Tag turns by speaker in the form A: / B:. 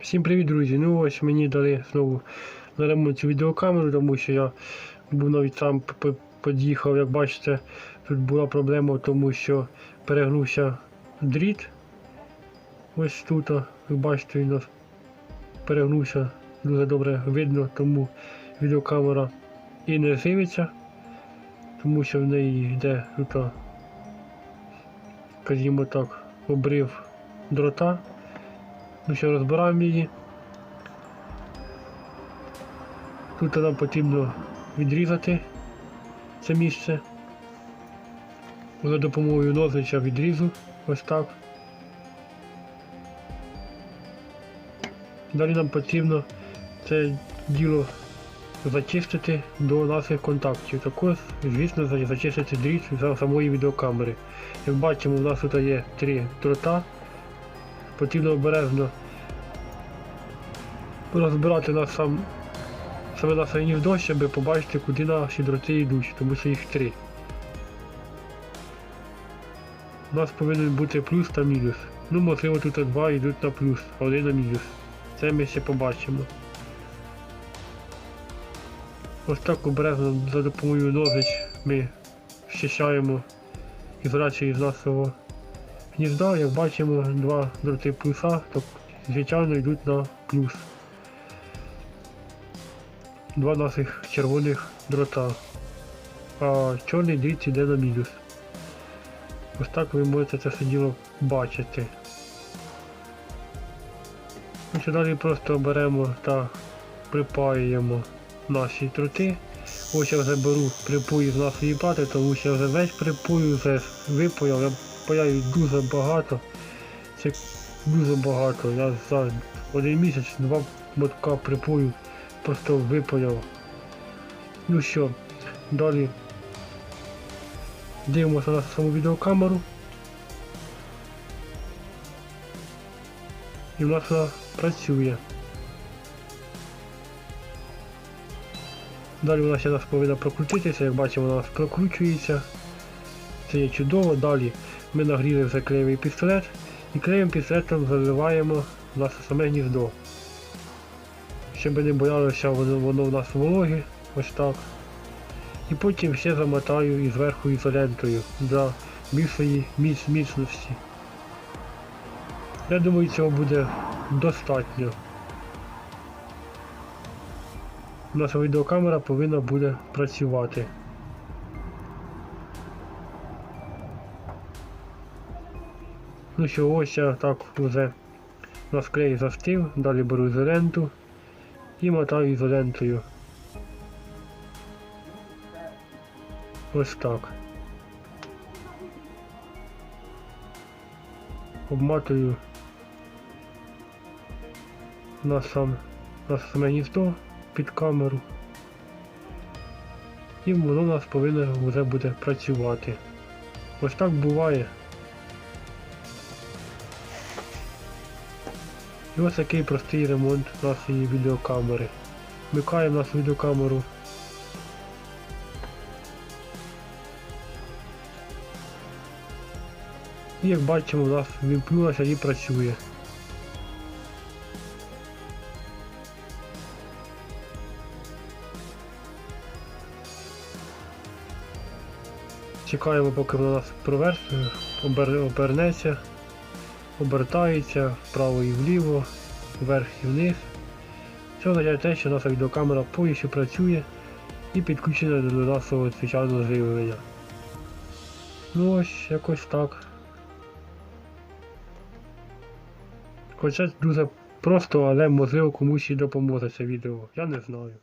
A: Всім привіт, друзі! Ну ось мені дали знову на ремонт відеокамеру, тому що я був навіть п- під'їхав, як бачите, тут була проблема тому, що перегнувся дріт. Ось тут, ви бачите, він перегнувся, дуже добре видно, тому відеокамера і не живиться, тому що в неї йде скажімо так, обрив дрота. Ну що, розбираємо її. Тут нам потрібно відрізати це місце. За допомогою ножича відрізу. Ось так. Далі нам потрібно це діло зачистити до наших контактів. Також, звісно, зачистити дріт за самої відеокамери. Як бачимо, у нас тут є три дрота. Потрібно обережно розбирати нас сам, саме наше гніздо, щоб побачити, куди наші дроти йдуть, тому що їх три. У нас повинен бути плюс та мінус. Ну, можливо, тут два йдуть на плюс, а один на мінус. Це ми ще побачимо. Ось так обережно за допомогою ножиць ми щищаємо ізоляцію з нашого гнізда, як бачимо, два дроти плюса, то звичайно йдуть на плюс. Два наших червоних дрота. А чорний дріт йде на мінус. Ось так ви можете це все діло бачити. Що далі просто беремо та припаюємо наші дроти. Ось я вже беру припої з нашої плати, тому що я вже весь припою вже випаяв, паяю дуже багато. Це дуже багато. Я за один місяць два мотка припою просто випаяв. Ну що, далі дивимося на саму відеокамеру. І в нас вона працює. Далі вона ще нас повинна прокрутитися, як бачимо, вона нас прокручується. Це є чудово. Далі ми нагріли вже клеєвий пістолет і клеєвим пістолетом заливаємо наше саме гніздо. Щоб не боялося воно, воно в нас вологе, ось так. І потім ще замотаю і зверху ізолентою для більшої міць, міцності. Я думаю, цього буде достатньо. Наша відеокамера повинна буде працювати. Ну що, ось я так вже на склей застив, далі беру ізоленту і мотаю ізолентою. Ось так. Обматую на сам на саме гніздо під камеру. І воно у нас повинно вже буде працювати. Ось так буває. І ось такий простий ремонт нашої відеокамери. Вмикаємо нашу відеокамеру. І як бачимо, у нас вімкнулася і працює. Чекаємо, поки вона нас провер... обертається вправо і вліво, вверх і вниз. Це означає те, що наша відеокамера повністю працює і підключена до нашого звичайного живлення. Ну ось якось так. Хоча дуже просто, але можливо комусь і допоможе це відео. Я не знаю.